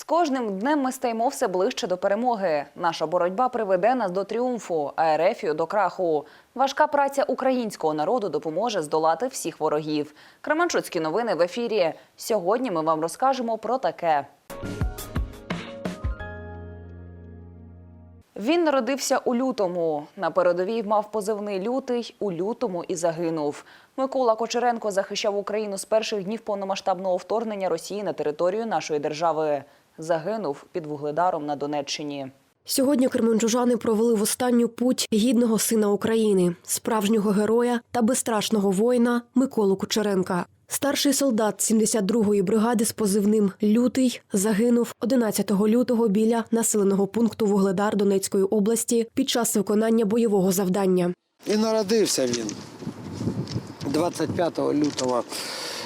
З кожним днем ми стаємо все ближче до перемоги. Наша боротьба приведе нас до тріумфу, а Ерефію до краху. Важка праця українського народу допоможе здолати всіх ворогів. Кременчуцькі новини в ефірі. Сьогодні ми вам розкажемо про таке. Він народився у лютому. На передовій мав позивний лютий у лютому і загинув. Микола Кочеренко захищав Україну з перших днів повномасштабного вторгнення Росії на територію нашої держави. Загинув під вугледаром на Донеччині. Сьогодні кременчужани провели в останню путь гідного сина України, справжнього героя та безстрашного воїна Миколу Кучеренка. Старший солдат 72-ї бригади з позивним Лютий загинув 11 лютого біля населеного пункту Вугледар Донецької області під час виконання бойового завдання. І народився він 25 лютого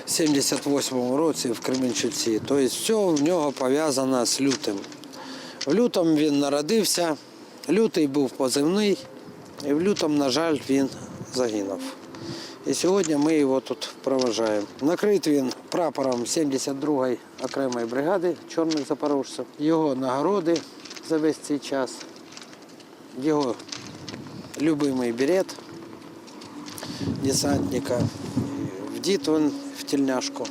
78 році в Кременчуці. Тобто все в нього пов'язано з лютим. В лютому він народився, лютий був позивний, і в лютому, на жаль, він загинув. І сьогодні ми його тут проважаємо. Накрит він прапором 72-ї окремої бригади чорних запорожців. Його нагороди за весь цей час, його любимий берет десантника. Вдіт він в тельняшку.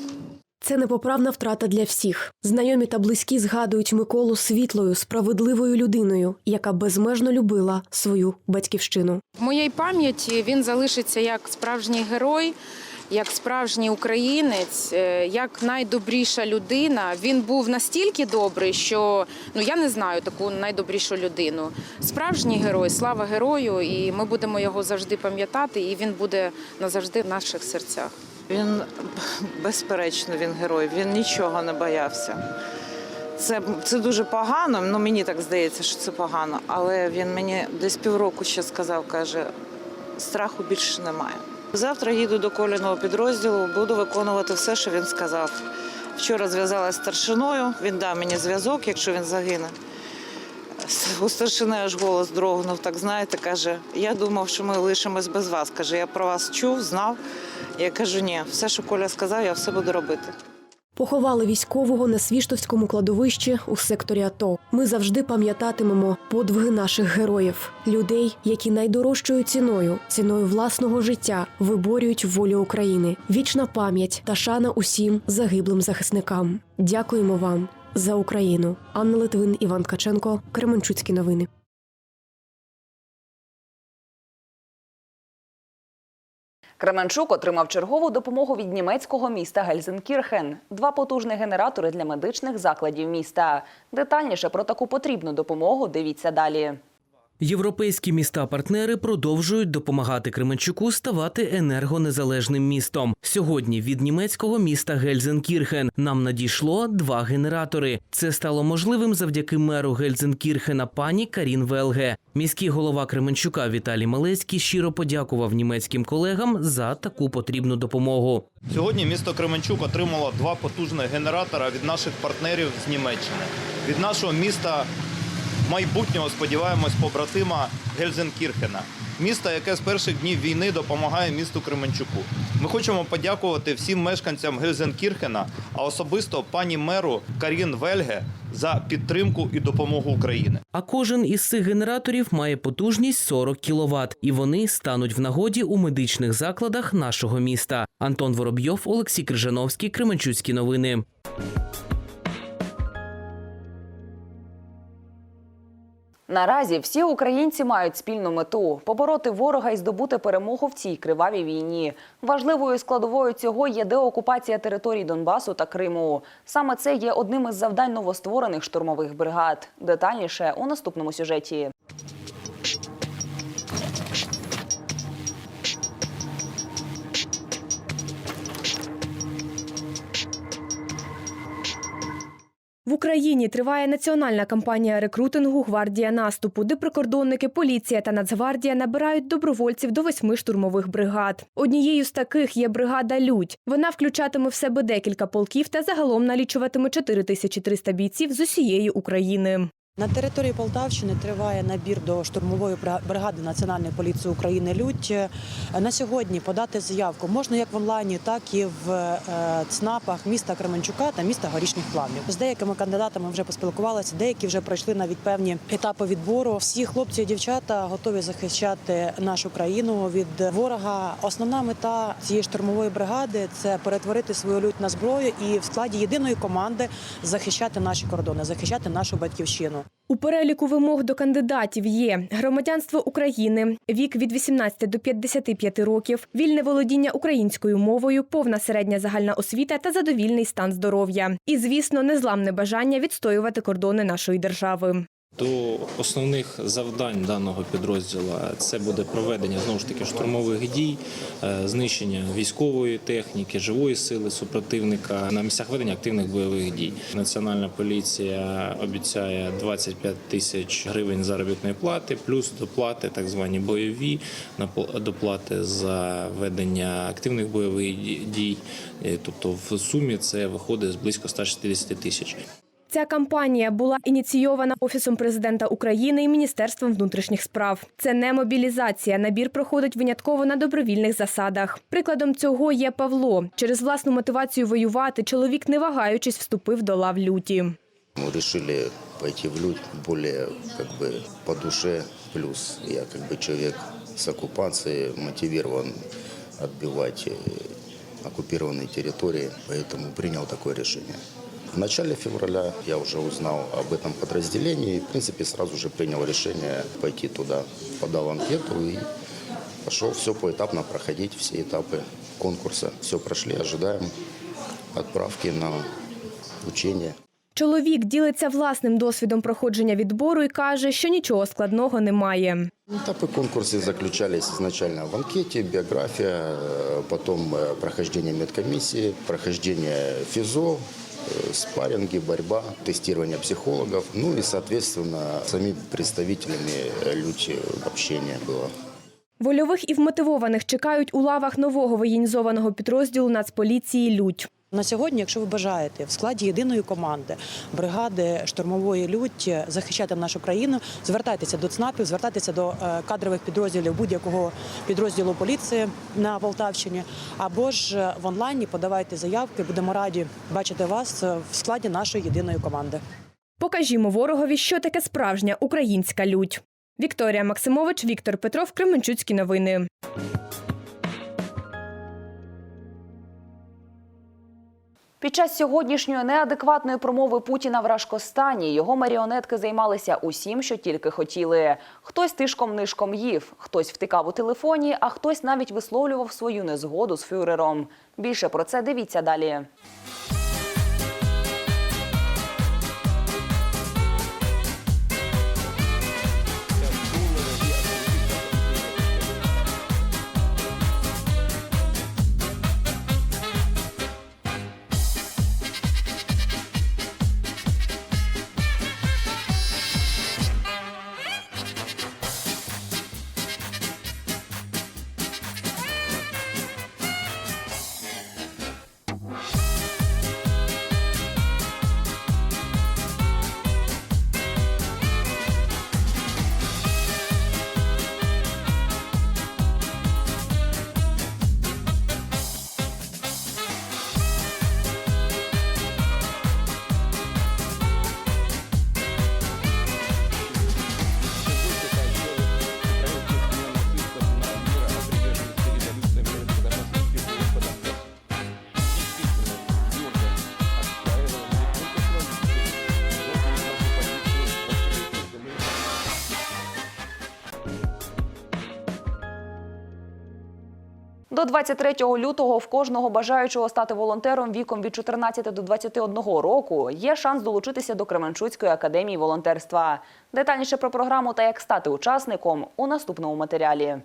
Це непоправна втрата для всіх. Знайомі та близькі згадують Миколу світлою, справедливою людиною, яка безмежно любила свою батьківщину. В моїй пам'яті він залишиться як справжній герой, як справжній українець, е, як найдобріша людина. Він був настільки добрий, що ну я не знаю таку найдобрішу людину. Справжній герой, слава герою, і ми будемо його завжди пам'ятати, і він буде назавжди в наших серцях. Він безперечно він герой, він нічого не боявся. Це, це дуже погано, ну мені так здається, що це погано. Але він мені десь півроку ще сказав, каже, страху більше немає. Завтра їду до коліного підрозділу, буду виконувати все, що він сказав. Вчора зв'язалася з старшиною, він дав мені зв'язок, якщо він загине. У старшини аж голос дрогнув, так знаєте, каже, я думав, що ми лишимось без вас. Каже, я про вас чув, знав. Я кажу, ні, все, що Коля сказав, я все буду робити. Поховали військового на Свіштовському кладовищі у секторі АТО. Ми завжди пам'ятатимемо подвиги наших героїв, людей, які найдорожчою ціною, ціною власного життя, виборюють волю України. Вічна пам'ять та шана усім загиблим захисникам. Дякуємо вам за Україну. Анна Литвин, Іван Ткаченко, Кременчуцькі новини. Кременчук отримав чергову допомогу від німецького міста Гельзенкірхен. Два потужні генератори для медичних закладів міста. Детальніше про таку потрібну допомогу дивіться далі. Європейські міста-партнери продовжують допомагати Кременчуку ставати енергонезалежним містом. Сьогодні від німецького міста Гельзенкірхен нам надійшло два генератори. Це стало можливим завдяки меру Гельзенкірхена пані Карін Велге. Міський голова Кременчука Віталій Малецький щиро подякував німецьким колегам за таку потрібну допомогу. Сьогодні місто Кременчук отримало два потужних генератора від наших партнерів з Німеччини. Від нашого міста майбутнього, сподіваємось, побратима Гельзенкірхена. Міста, яке з перших днів війни допомагає місту Кременчуку. Ми хочемо подякувати всім мешканцям Гельзенкірхена, а особисто пані меру Карін Вельге за підтримку і допомогу України. А кожен із цих генераторів має потужність 40 кВт, і вони стануть в нагоді у медичних закладах нашого міста. Антон Воробйов, Олексій Крижановський, Кременчуцькі новини. Наразі всі українці мають спільну мету побороти ворога і здобути перемогу в цій кривавій війні. Важливою складовою цього є деокупація територій Донбасу та Криму. Саме це є одним із завдань новостворених штурмових бригад. Детальніше у наступному сюжеті. Україні триває національна кампанія рекрутингу Гвардія наступу, де прикордонники, поліція та Нацгвардія набирають добровольців до восьми штурмових бригад. Однією з таких є бригада Людь. Вона включатиме в себе декілька полків та загалом налічуватиме 4300 бійців з усієї України. На території Полтавщини триває набір до штурмової бригади Національної поліції України Людь. Е, На сьогодні подати заявку можна як в онлайні, так і в е, ЦНАПах міста Кременчука та міста Горішніх Плавнів. З деякими кандидатами вже поспілкувалися, деякі вже пройшли навіть певні етапи відбору. Всі хлопці і дівчата готові захищати нашу країну від ворога. Основна мета цієї штурмової бригади це перетворити свою лють на зброю і в складі єдиної команди захищати наші кордони, захищати нашу батьківщину. У переліку вимог до кандидатів є громадянство України, вік від 18 до 55 років, вільне володіння українською мовою, повна середня загальна освіта та задовільний стан здоров'я. І, звісно, незламне бажання відстоювати кордони нашої держави. До основних завдань даного підрозділу це буде проведення знову ж таки штурмових дій, е, знищення військової техніки, живої сили супротивника на місцях ведення активних бойових дій. Національна поліція обіцяє 25 тисяч гривень заробітної плати, плюс доплати, так звані бойові доплати за ведення активних бойових дій. Е, Тобто в сумі це виходить близько 160 тисяч. Ця кампанія була ініційована Офісом президента України і Міністерством внутрішніх справ. Це не мобілізація. Набір проходить винятково на добровільних засадах. Прикладом цього є Павло. Через власну мотивацію воювати чоловік, не вагаючись, вступив до лав люті. Мы решили пойти в людь более как бы по душе. Плюс я как бы человек с оккупации, мотивирован отбивать э, оккупированные территории, поэтому принял такое решение. В начале февраля я уже узнал об этом подразделении и, в принципе, сразу же принял решение пойти туда. Подал анкету и пошел все поэтапно проходить, все этапы конкурса. Все прошли, ожидаем отправки на учение. Чоловік ділиться власним досвідом проходження відбору і каже, що нічого складного немає. Этапы конкурса заключались изначально в анкете, биография, э, потом э, прохождение медкомиссии, прохождение ФИЗО, э, спарринги, борьба, тестирование психологов, ну и, соответственно, самими представителями э, люди общение было. Вольових і вмотивованих чекають у лавах нового воєнізованого підрозділу Нацполіції Людь. На сьогодні, якщо ви бажаєте в складі єдиної команди бригади штурмової лють захищати нашу країну, звертайтеся до ЦНАПів, звертайтеся до е, кадрових підрозділів будь-якого підрозділу поліції на Полтавщині, або ж е, в онлайні подавайте заявки. Будемо раді бачити вас е, в складі нашої єдиної команди. Покажімо ворогові, що таке справжня українська лють. Вікторія Максимович, Віктор Петров, Кременчуцькі новини. Під час сьогоднішньої неадекватної промови Путіна в Рашкостані його маріонетки займалися усім, що тільки хотіли. Хтось тишком-нишком їв, хтось втикав у телефоні, а хтось навіть висловлював свою незгоду з фюрером. Більше про це дивіться далі. До 23 лютого в кожного бажаючого стати волонтером віком від 14 до 21 року є шанс долучитися до Кременчуцької академії волонтерства. Детальніше про програму та як стати учасником у наступному матеріалі.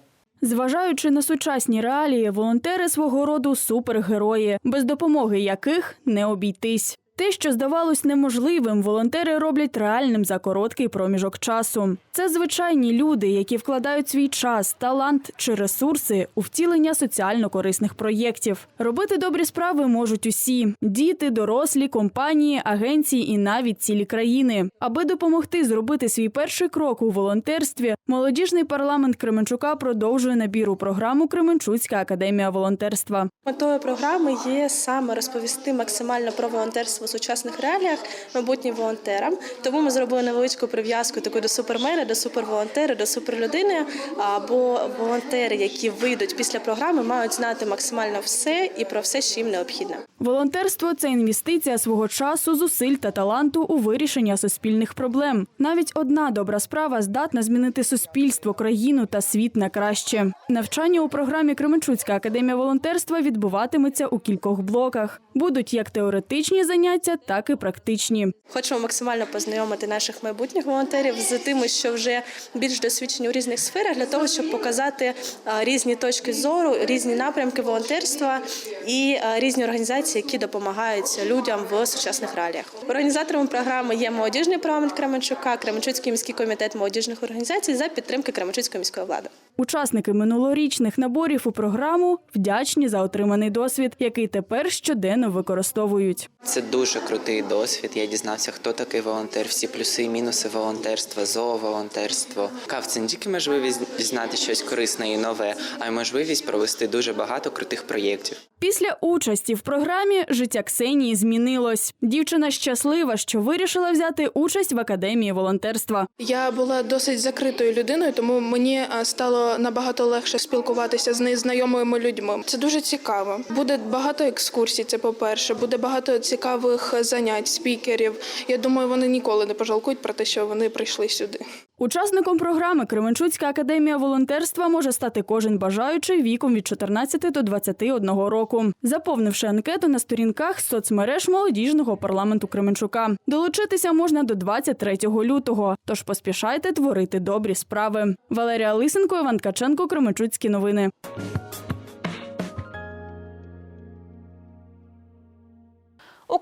Зважаючи на сучасні реалії, волонтери свого роду супергерої, без допомоги яких не обійтись. Те, що здавалось неможливим, волонтери роблять реальним за короткий проміжок часу. Це звичайні люди, які вкладають свій час, талант чи ресурси у втілення соціально корисних проєктів. Робити добрі справи можуть усі: діти, дорослі, компанії, агенції і навіть цілі країни. Аби допомогти зробити свій перший крок у волонтерстві, молодіжний парламент Кременчука продовжує набір у програму Кременчуцька академія волонтерства. Метою програми є саме розповісти максимально про волонтерство сучасних реаліях майбутнім волонтерам. Тому ми зробили невеличку прив'язку таку до супермена, до суперволонтера, до суперлюдини. Або волонтери, які вийдуть після програми, мають знати максимально все і про все, що їм необхідно. Волонтерство це інвестиція свого часу, зусиль та таланту у вирішення суспільних проблем. Навіть одна добра справа здатна змінити суспільство, країну та світ на краще. Навчання у програмі Кременчуцька академія волонтерства відбуватиметься у кількох блоках. Будуть як теоретичні заняття, так і практичні. Хочемо максимально познайомити наших майбутніх волонтерів з тими, що вже більш досвідчені у різних сферах, для того, щоб показати різні точки зору, різні напрямки волонтерства і різні організації, які допомагають людям в сучасних реаліях. Організаторами програми є молодіжний парламент Кременчука, Кременчуцький міський комітет молодіжних організацій за підтримки Кременчуцької міської влади. Учасники минулорічних наборів у програму вдячні за отриманий досвід, який тепер щоденно використовують. Це дуже крутий досвід. Я дізнався, хто такий волонтер, всі плюси і мінуси волонтерства, зооволонтерство. Кав це не тільки можливість дізнати щось корисне і нове, а й можливість провести дуже багато крутих проєктів. Після участі в програмі життя Ксенії змінилось. Дівчина щаслива, що вирішила взяти участь в академії волонтерства. Я була досить закритою людиною, тому мені стало набагато легше спілкуватися з незнайомими людьми. Це дуже цікаво. Буде багато екскурсій. Це по-перше, буде багато цікавих занять, спікерів. Я думаю, вони ніколи не пожалкують про те, що вони прийшли сюди. Учасником програми Кременчуцька академія волонтерства може стати кожен бажаючий віком від 14 до 21 року, заповнивши анкету на сторінках соцмереж молодіжного парламенту Кременчука. Долучитися можна до 23 лютого. Тож поспішайте творити добрі справи. Валерія Лисенко, Іван Ткаченко, Кременчуцькі новини.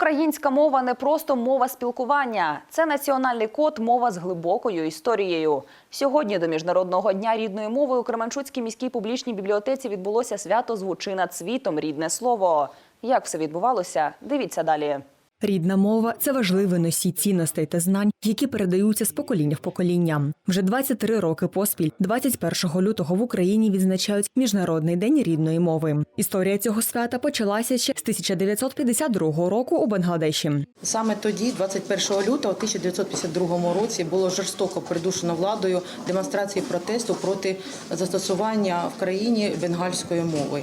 Українська мова не просто мова спілкування. Це національний код, мова з глибокою історією. Сьогодні до Міжнародного дня рідної мови у Кременчуцькій міській публічній бібліотеці відбулося свято «Звучи над світом. Рідне слово. Як все відбувалося? Дивіться далі. Рідна мова це важливий носій цінностей та знань, які передаються з покоління в покоління. Вже 23 роки поспіль, 21 лютого в Україні відзначають Міжнародний день рідної мови. Історія цього свята почалася ще з 1952 року у Бангладеші. Саме тоді, 21 лютого 1952 році, було жорстоко придушено владою демонстрації протесту проти застосування в країні бенгальської мови.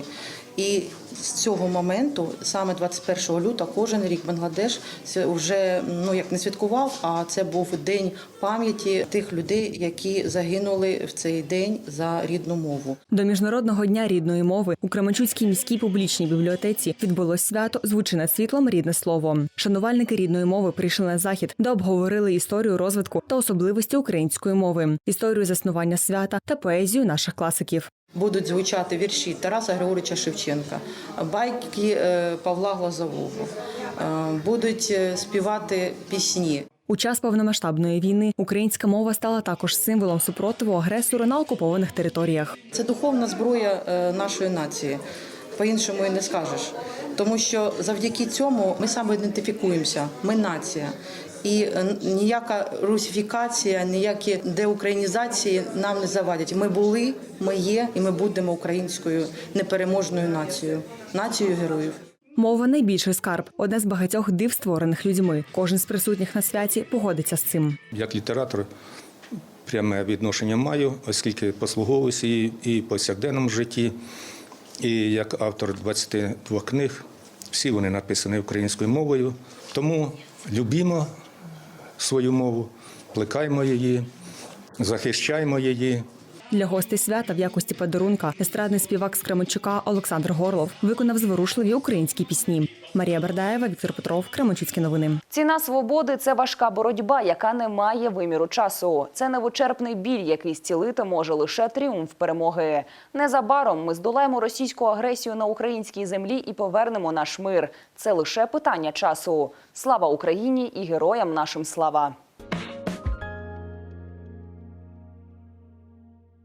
І з цього моменту, саме 21 лютого, кожен рік Бангладеш вже ну як не святкував, а це був день пам'яті тих людей, які загинули в цей день за рідну мову. До міжнародного дня рідної мови у Кременчуцькій міській публічній бібліотеці відбулось свято «Звучи над світлом рідне слово. Шанувальники рідної мови прийшли на захід, де обговорили історію розвитку та особливості української мови, історію заснування свята та поезію наших класиків. Будуть звучати вірші Тараса Григоровича Шевченка, байки е, Павла Глазового, е, будуть е, співати пісні. У час повномасштабної війни українська мова стала також символом супротиву агресору на окупованих територіях. Це духовна зброя нашої нації. По-іншому і не скажеш. Тому що завдяки цьому ми саме ідентифікуємося. Ми нація. І е, ніяка русифікація, ніякі деукраїнізації нам не завадять. Ми були, ми є, і ми будемо українською непереможною нацією, нацією героїв. Мова найбільший скарб, одне з багатьох див, створених людьми. Кожен з присутніх на святі погодиться з цим. Як літератор пряме відношення маю, оскільки послуговуюся її і в повсякденному житті, і як автор 22 книг, всі вони написані українською мовою. Тому любімо свою мову, плекаймо її, захищаймо її. Для гостей свята в якості подарунка естрадний співак з Кременчука Олександр Горлов виконав зворушливі українські пісні. Марія Бердаєва, Віктор Петров, Кременчуцькі новини. Ціна свободи це важка боротьба, яка не має виміру часу. Це невичерпний біль, який зцілити може лише тріумф перемоги. Незабаром ми здолаємо російську агресію на українській землі і повернемо наш мир. Це лише питання часу. Слава Україні і героям нашим слава.